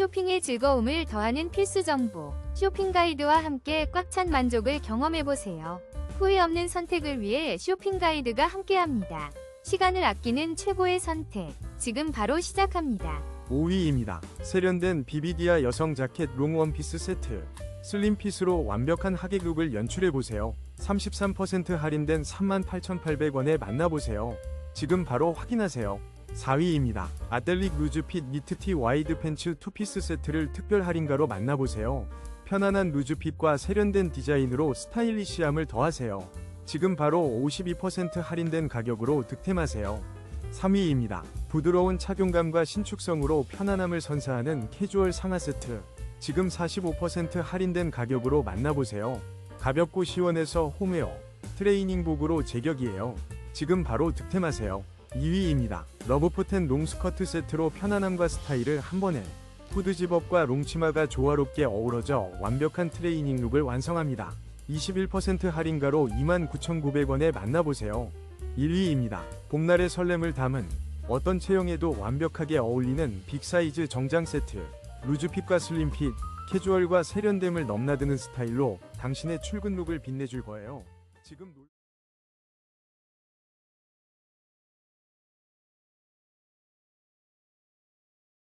쇼핑의 즐거움을 더하는 필수 정보. 쇼핑 가이드와 함께 꽉 찬 만족을 경험해보세요. 후회 없는 선택을 위해 쇼핑 가이드가 함께합니다. 시간을 아끼는 최고의 선택. 지금 바로 시작합니다. 5위입니다. 세련된 비비디아 여성 자켓 롱 원피스 세트. 슬림 핏으로 완벽한 하객룩을 연출해보세요. 33% 할인된 38,800원에 만나보세요. 지금 바로 확인하세요. 4위입니다. 아델릭 루즈핏 니트티 와이드 팬츠 투피스 세트를 특별 할인가로 만나보세요. 편안한 루즈핏과 세련된 디자인으로 스타일리시함을 더하세요. 지금 바로 52% 할인된 가격으로 득템하세요. 3위입니다. 부드러운 착용감과 신축성으로 편안함을 선사하는 캐주얼 상하 세트. 지금 45% 할인된 가격으로 만나보세요. 가볍고 시원해서 홈웨어, 트레이닝복으로 제격이에요. 지금 바로 득템하세요. 2위입니다. 러브포텐 롱스커트 세트로 편안함과 스타일을 한 번에 후드 집업과 롱치마가 조화롭게 어우러져 완벽한 트레이닝 룩을 완성합니다. 21% 할인가로 29,900원에 만나보세요. 1위입니다. 봄날의 설렘을 담은 어떤 체형에도 완벽하게 어울리는 빅사이즈 정장 세트. 루즈핏과 슬림핏, 캐주얼과 세련됨을 넘나드는 스타일로 당신의 출근 룩을 빛내줄 거예요. 지금 놀-